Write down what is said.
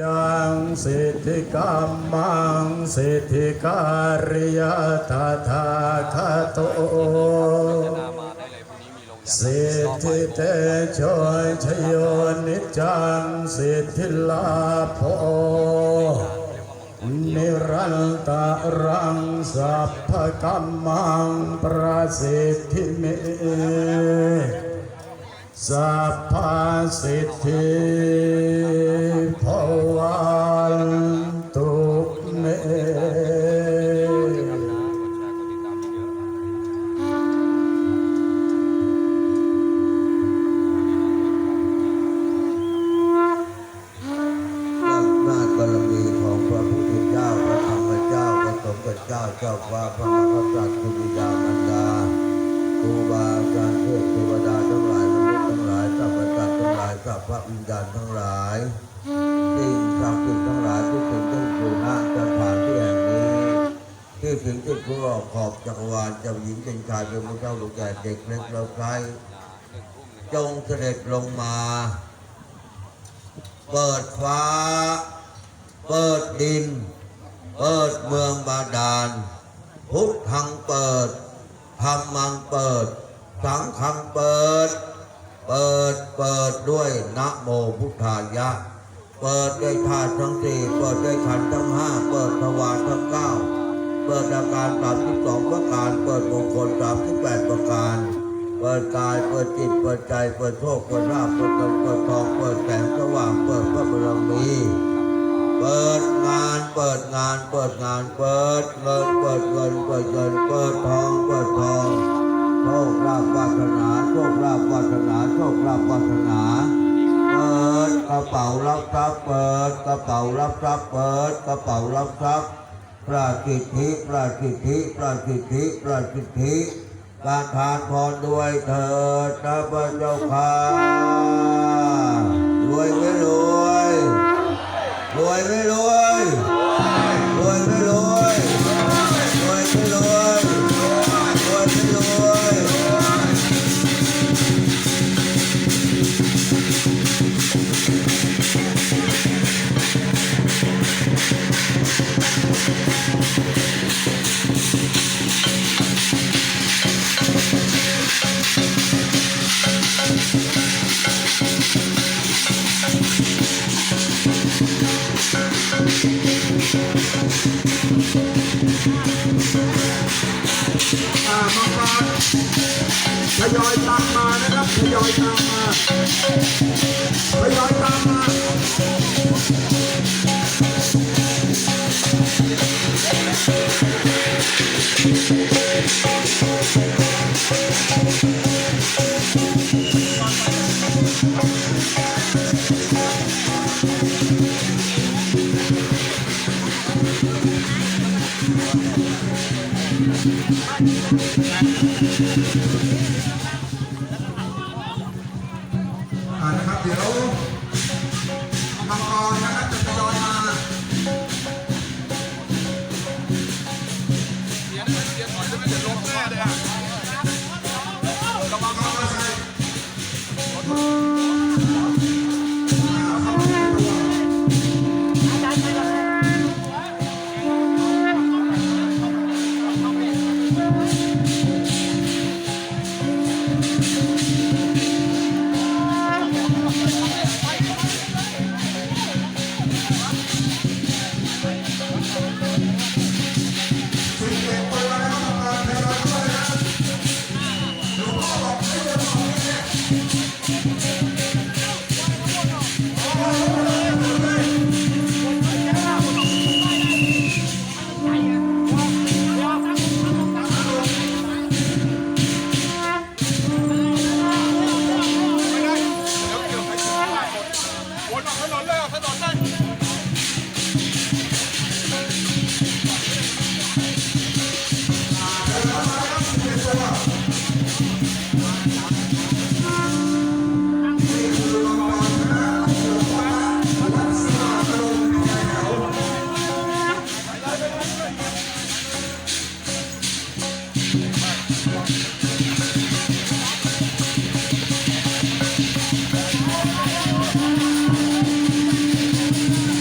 จังสิทธิกรรมังสิทธิการิยตถาคาโตสิทธิเตโชยชยนิจังสิทธิลาโภนิรันตรังสัพพกัมมังประสิทธิเมสัพพสิทธิ เจ้าฟ้าพระมหากษัตริย์คุณบิดามารดาครูบาอาจารย์เทพเทวดาทั้งหลายมนุษย์ทั้งหลายสัพพสัตว์ทั้งหลายสัพพะวิญญาณทั้งหลายสิ่งศักดิ์สิทธิ์ทั้งหลายที่ถึงที่อยู่ณสถานที่แห่งนี้ ที่ถึงที่ผู้รอบขอบจักรวาลเจ้าหญิงเป็นชายเป็นผู้เจ้าลูกแก่เด็กเล็กเราใครจงเสด็จลงมา เปิดฟ้า เปิดดิน เปิดเมืองบาดาล พุทธังเปิดธรรมังเปิด สังฆังเปิด เปิดเปิดด้วยนะโมพุทธายะ เปิดด้วยธาตุทั้งสี่เปิดด้วยขันธ์ทั้งห้าเปิดทวารทั้งเก้าเปิดอาการสามสิบสองประการ เปิดมงคลสามสิบแปดประการ เปิดกายเปิดจิตเปิดใจเปิดโชคเปิดลาภเปิดเงินเปิดทองเปิดแสงสว่างเปิดพระบารมีเปิด เปิดงาน เปิดงานเปิดเงินเปิดเงินเปิดเงินเปิดทองเปิดทองโชคลาภวาสนาโชคลาภวาสนาโชคลาภวาสนาเปิดกระเป๋ารับทรัพย์เปิดกระเป๋ารับทรัพย์เปิดกระเป๋ารับทรัพย์ประสิทธิประสิทธิประสิทธิประสิทธิการทานพรด้วยเถิดนะพระเจ้าค่ะ อ่ามังกรทยอยตามมานะครับทยอยตามมาทยอยตาม อ่านะครับเดี๋ยวมังกรนะครับจะทยอยมาเดี๋ยวเดี๋ยวถอยจะไม่เดี๋ยวล้มแน่เลยอะ Thank you.